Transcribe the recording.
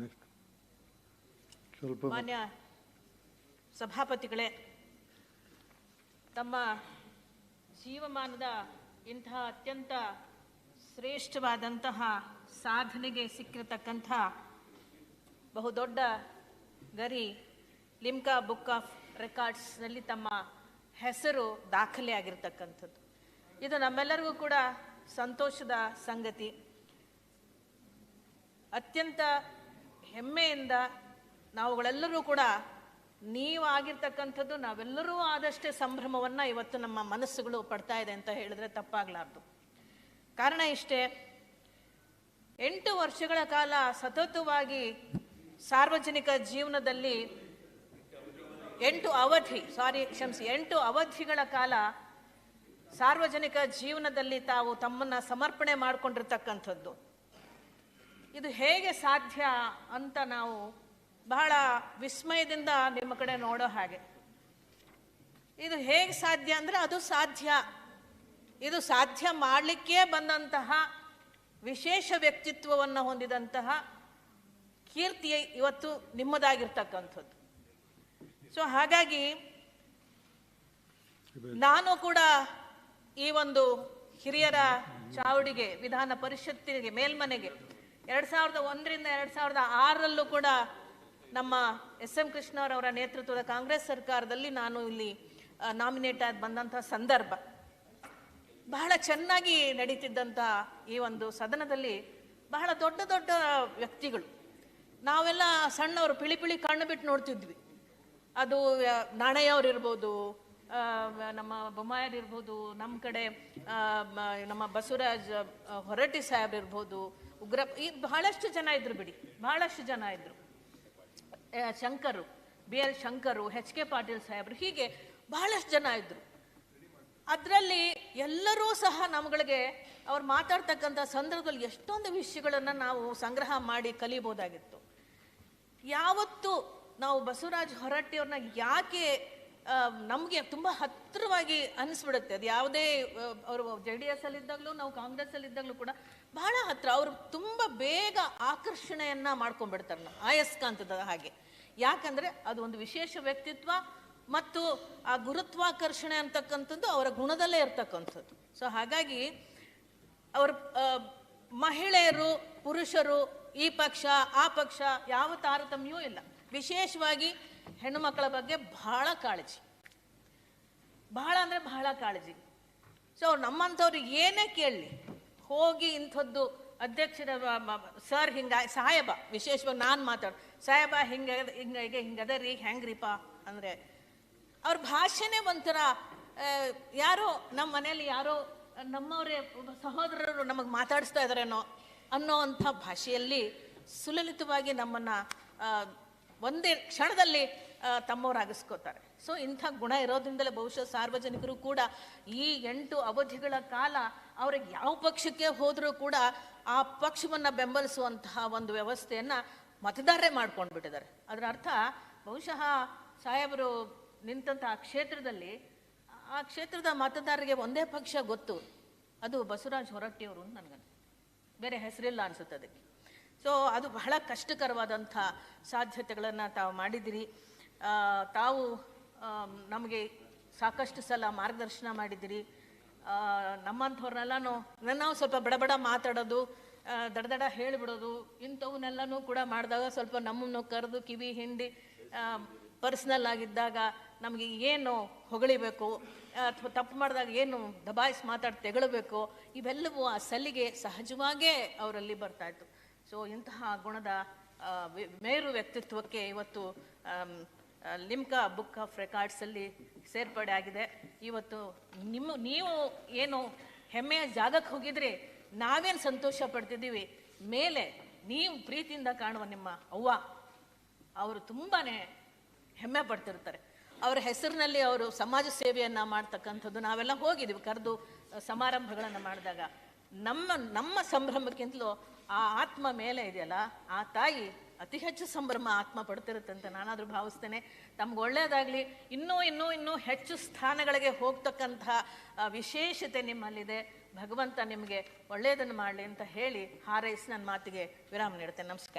Next ಸ್ವಲ್ಪ ಮಾನ್ಯ ಸಭಾಪತಿಗಳೇ, ತಮ್ಮ ಜೀವಮಾನದ ಇಂತಹ ಅತ್ಯಂತ ಶ್ರೇಷ್ಠವಾದಂತಹ ಸಾಧನೆಗೆ ಸಿಕ್ಕಿರತಕ್ಕಂಥ ಬಹುದೊಡ್ಡ ಗರಿ ಲಿಮ್ಕಾ ಬುಕ್ ಆಫ್ ರೆಕಾರ್ಡ್ಸ್ನಲ್ಲಿ ತಮ್ಮ ಹೆಸರು ದಾಖಲೆ ಆಗಿರ್ತಕ್ಕಂಥದ್ದು ಇದು ನಮ್ಮೆಲ್ಲರಿಗೂ ಕೂಡ ಸಂತೋಷದ ಸಂಗತಿ. ಅತ್ಯಂತ ಹೆಮ್ಮೆಯಿಂದ ನಾವುಗಳೆಲ್ಲರೂ ಕೂಡ ನೀವು ಆಗಿರ್ತಕ್ಕಂಥದ್ದು ನಾವೆಲ್ಲರೂ ಆದಷ್ಟೇ ಸಂಭ್ರಮವನ್ನು ಇವತ್ತು ನಮ್ಮ ಮನಸ್ಸುಗಳು ಪಡ್ತಾ ಇದೆ ಅಂತ ಹೇಳಿದ್ರೆ ತಪ್ಪಾಗಲಾರ್ದು. ಕಾರಣ ಇಷ್ಟೇ, ಎಂಟು ವರ್ಷಗಳ ಕಾಲ ಸತತವಾಗಿ ಸಾರ್ವಜನಿಕ ಜೀವನದಲ್ಲಿ ಎಂಟು ಅವಧಿ, ಸಾರಿ ಕ್ಷಮಿಸಿ, ಎಂಟು ಅವಧಿಗಳ ಕಾಲ ಸಾರ್ವಜನಿಕ ಜೀವನದಲ್ಲಿ ತಾವು ತಮ್ಮನ್ನು ಸಮರ್ಪಣೆ ಮಾಡಿಕೊಂಡಿರ್ತಕ್ಕಂಥದ್ದು. ಇದು ಹೇಗೆ ಸಾಧ್ಯ ಅಂತ ನಾವು ಬಹಳ ವಿಸ್ಮಯದಿಂದ ನಿಮ್ಮ ಕಡೆ ನೋಡೋ ಹಾಗೆ. ಇದು ಹೇಗೆ ಸಾಧ್ಯ ಅಂದರೆ ಅದು ಸಾಧ್ಯ. ಇದು ಸಾಧ್ಯ ಮಾಡಲಿಕ್ಕೆ ಬಂದಂತಹ ವಿಶೇಷ ವ್ಯಕ್ತಿತ್ವವನ್ನು ಹೊಂದಿದಂತಹ ಕೀರ್ತಿ ಇವತ್ತು ನಿಮ್ಮದಾಗಿರ್ತಕ್ಕಂಥದ್ದು. ಸೊ ಹಾಗಾಗಿ ನಾನು ಕೂಡ ಈ ಒಂದು ಹಿರಿಯರ ಚಾವಡಿಗೆ, ವಿಧಾನ ಪರಿಷತ್ತಿಗೆ, ಮೇಲ್ಮನೆಗೆ ಎರಡ್ ಸಾವಿರದ ಒಂದರಿಂದ ಎರಡು ಸಾವಿರದ ಆರರಲ್ಲೂ ಕೂಡ ನಮ್ಮ ಎಸ್ ಎಂ ಕೃಷ್ಣವರವರ ನೇತೃತ್ವದ ಕಾಂಗ್ರೆಸ್ ಸರ್ಕಾರದಲ್ಲಿ ನಾನು ಇಲ್ಲಿ ನಾಮಿನೇಟ್ ಆಗಿ ಬಂದಂಥ ಸಂದರ್ಭ. ಬಹಳ ಚೆನ್ನಾಗಿ ನಡೀತಿದ್ದಂಥ ಈ ಒಂದು ಸದನದಲ್ಲಿ ಬಹಳ ದೊಡ್ಡ ದೊಡ್ಡ ವ್ಯಕ್ತಿಗಳು. ನಾವೆಲ್ಲ ಸಣ್ಣವರು, ಪಿಳಿ ಪಿಳಿ ಕಣ್ಣು ಬಿಟ್ಟು ನೋಡ್ತಿದ್ವಿ. ಅದು ನಾಣಯ್ಯ ನಾಣಯ್ಯವ್ರು ಇರ್ಬೋದು ನಮ್ಮ ಬೊಮ್ಮಾಯರ್ ಇರ್ಬೋದು, ನಮ್ಮ ಕಡೆ ನಮ್ಮ ಬಸವರಾಜ್ ಹೊರಟಿ ಸಾಹೇಬ್ ಇರ್ಬೋದು ಉಗ್ರ, ಈ ಬಹಳಷ್ಟು ಜನ ಇದ್ರು ಬಿಡಿ, ಬಹಳಷ್ಟು ಜನ ಇದ್ರು. Shankar, B L Shankar, H K Patil ಸಾಹೇಬರು, ಹೀಗೆ ಬಹಳಷ್ಟು ಜನ ಇದ್ರು. ಅದರಲ್ಲಿ ಎಲ್ಲರೂ ಸಹ ನಮ್ಗಳಿಗೆ ಅವ್ರು ಮಾತಾಡ್ತಕ್ಕಂಥ ಸಂದರ್ಭದಲ್ಲಿ ಎಷ್ಟೊಂದು ವಿಷಯಗಳನ್ನು ನಾವು ಸಂಗ್ರಹ ಮಾಡಿ ಕಲಿಬೋದಾಗಿತ್ತು. ಯಾವತ್ತು ನಾವು ಬಸವರಾಜ್ ಹೊರಟ್ಟಿಯವ್ರನ್ನ ಯಾಕೆ ನಮಗೆ ತುಂಬ ಹತ್ತಿರವಾಗಿ ಅನಿಸ್ಬಿಡುತ್ತೆ. ಅದು ಯಾವುದೇ ಅವರು ಜೆ ಡಿ ಎಸ್ ಅಲ್ಲಿದ್ದಾಗಲೂ, ನಾವು ಕಾಂಗ್ರೆಸ್ ಅಲ್ಲಿ ಇದ್ದಾಗಲೂ ಕೂಡ ಬಹಳ ಹತ್ತಿರ ಅವರು ತುಂಬ ಬೇಗ ಆಕರ್ಷಣೆಯನ್ನ ಮಾಡ್ಕೊಂಡ್ಬಿಡ್ತಾರೆ ನಾವು ಆಯಸ್ಕಾಂತದ ಹಾಗೆ. ಯಾಕಂದ್ರೆ ಅದು ಒಂದು ವಿಶೇಷ ವ್ಯಕ್ತಿತ್ವ ಮತ್ತು ಆ ಗುರುತ್ವಾಕರ್ಷಣೆ ಅಂತಕ್ಕಂಥದ್ದು ಅವರ ಗುಣದಲ್ಲೇ ಇರ್ತಕ್ಕಂಥದ್ದು. ಸೊ ಹಾಗಾಗಿ ಅವರು ಮಹಿಳೆಯರು, ಪುರುಷರು, ಈ ಪಕ್ಷ, ಆ ಪಕ್ಷ, ಯಾವ ತಾರತಮ್ಯವೂ ಇಲ್ಲ. ವಿಶೇಷವಾಗಿ ಹೆಣ್ಣು ಮಕ್ಕಳ ಬಗ್ಗೆ ಬಹಳ ಕಾಳಜಿ. ಬಹಳ ಅಂದರೆ ಬಹಳ ಕಾಳಜಿ. ಸೊ ನಮ್ಮಂಥವ್ರು ಏನೇ ಕೇಳಲಿ, ಹೋಗಿ ಇಂಥದ್ದು ಅಧ್ಯಕ್ಷರ ಸರ್ ಹಿಂಗ, ಸಾಹೇಬ, ವಿಶೇಷವಾಗಿ ನಾನು ಮಾತಾಡ, ಸಾಹೇಬ ಹಿಂಗ ಹಿಂಗ ಹಿಂಗದರಿ ಹೆಂಗ್ರಿಪ ಅಂದರೆ ಅವ್ರ ಭಾಷೆನೇ ಒಂಥರ ಯಾರೋ ನಮ್ಮ ಮನೆಯಲ್ಲಿ ಯಾರೋ ನಮ್ಮವರೇ ಸಹೋದರರು ನಮಗೆ ಮಾತಾಡಿಸ್ತಾ ಇದ್ದಾರೇನೋ ಅನ್ನೋ ಅಂಥ ಭಾಷೆಯಲ್ಲಿ ಸುಲಲಿತವಾಗಿ ನಮ್ಮನ್ನು ಒಂದೇ ಕ್ಷಣದಲ್ಲಿ ತಮ್ಮವರಾಗಿಸ್ಕೋತಾರೆ. ಸೊ ಇಂಥ ಗುಣ ಇರೋದ್ರಿಂದಲೇ ಬಹುಶಃ ಸಾರ್ವಜನಿಕರು ಕೂಡ ಈ ಎಂಟು ಅವಧಿಗಳ ಕಾಲ ಅವ್ರಿಗೆ ಯಾವ ಪಕ್ಷಕ್ಕೆ ಹೋದರೂ ಕೂಡ ಆ ಪಕ್ಷವನ್ನು ಬೆಂಬಲಿಸುವಂತಹ ಒಂದು ವ್ಯವಸ್ಥೆಯನ್ನು ಮತದಾರರೇ ಮಾಡ್ಕೊಂಡು ಬಿಟ್ಟಿದ್ದಾರೆ ಅದರ ಅರ್ಥ ಬಹುಶಃ ಸಾಹೇಬರು ನಿಂತಹ ಕ್ಷೇತ್ರದಲ್ಲಿ, ಆ ಕ್ಷೇತ್ರದ ಮತದಾರರಿಗೆ ಒಂದೇ ಪಕ್ಷ ಗೊತ್ತು, ಅದು ಬಸವರಾಜ್ ಹೊರಟ್ಟಿಯವರು ನನಗನ್ಸುತ್ತೆ ಬೇರೆ ಹೆಸರಿಲ್ಲ ಅನ್ಸುತ್ತೆ ಅದಕ್ಕೆ. ಸೊ ಅದು ಬಹಳ ಕಷ್ಟಕರವಾದಂಥ ಸಾಧ್ಯತೆಗಳನ್ನು ತಾವು ಮಾಡಿದಿರಿ ತಾವು ನಮಗೆ ಸಾಕಷ್ಟು ಸಲ ಮಾರ್ಗದರ್ಶನ ಮಾಡಿದಿರಿ. ನಮ್ಮಂಥವ್ರನ್ನೆಲ್ಲನೂ ನಾವು ಸ್ವಲ್ಪ ಬಡ ಬಡ ಮಾತಾಡೋದು ದಡ ದಡ ಹೇಳಿಬಿಡೋದು, ಇಂಥವನ್ನೆಲ್ಲನೂ ಕೂಡ ಮಾಡಿದಾಗ ಸ್ವಲ್ಪ ನಮ್ಮನ್ನು ಕರೆದು ಕಿವಿ ಹಿಂಡಿ ಪರ್ಸ್ನಲ್ ಆಗಿದ್ದಾಗ ನಮಗೆ ಏನು ಹೊಗಳಿಬೇಕು, ಅಥವಾ ತಪ್ಪು ಮಾಡಿದಾಗ ಏನು ದಬಾಯಿಸಿ ಮಾತಾಡಿ ತೆಗಳಬೇಕು, ಇವೆಲ್ಲವೂ ಆ ಸಲಿಗೆ ಸಹಜವಾಗೇ ಅವರಲ್ಲಿ ಬರ್ತಾಯಿತ್ತು ಸೊ, ಇಂತಹ ಗುಣದ ಮೇರು ವ್ಯಕ್ತಿತ್ವಕ್ಕೆ ಇವತ್ತು ಲಿಮ್ಕಾ ಬುಕ್ ಆಫ್ ರೆಕಾರ್ಡ್ಸಲ್ಲಿ ಸೇರ್ಪಡೆ ಆಗಿದೆ. ಇವತ್ತು ನಿಮ್ಮ, ನೀವು ಏನು ಹೆಮ್ಮೆಯ ಜಾಗಕ್ಕೆ ಹೋಗಿದ್ರೆ, ನಾವೇನು ಸಂತೋಷ ಪಡ್ತಿದ್ದೀವಿ, ಮೇಲೆ ನೀವು ಪ್ರೀತಿಯಿಂದ ಕಾಣುವ ನಿಮ್ಮ ಅವ್ವ, ಅವರು ತುಂಬಾನೇ ಹೆಮ್ಮೆ ಪಡ್ತಿರ್ತಾರೆ. ಅವರ ಹೆಸರಿನಲ್ಲಿ ಅವರು ಸಮಾಜ ಸೇವೆಯನ್ನು ಮಾಡ್ತಕ್ಕಂಥದ್ದು ನಾವೆಲ್ಲ ಹೋಗಿದ್ದೀವಿ, ಕರೆದು ಸಮಾರಂಭಗಳನ್ನು ಮಾಡಿದಾಗ. ನಮ್ಮ ನಮ್ಮ ಸಂಭ್ರಮಕ್ಕಿಂತಲೂ ಆ ಆತ್ಮ ಮೇಲೆ ಇದೆಯಲ್ಲ, ಆ ತಾಯಿ ಅತಿ ಹೆಚ್ಚು ಸಂಭ್ರಮ ಆತ್ಮ ಪಡ್ತಿರುತ್ತಂತ ನಾನಾದರೂ ಭಾವಿಸ್ತೇನೆ. ತಮ್ಗೆ ಒಳ್ಳೆಯದಾಗಲಿ ಇನ್ನೂ ಇನ್ನೂ ಇನ್ನೂ ಹೆಚ್ಚು ಸ್ಥಾನಗಳಿಗೆ ಹೋಗ್ತಕ್ಕಂಥ ವಿಶೇಷತೆ ನಿಮ್ಮಲ್ಲಿದೆ. ಭಗವಂತ ನಿಮಗೆ ಒಳ್ಳೆಯದನ್ನು ಮಾಡಲಿ ಅಂತ ಹೇಳಿ ಹಾರೈಸಿ ನನ್ನ ಮಾತಿಗೆ ವಿರಾಮ ನೀಡುತ್ತೇನೆ ನಮಸ್ಕಾರ.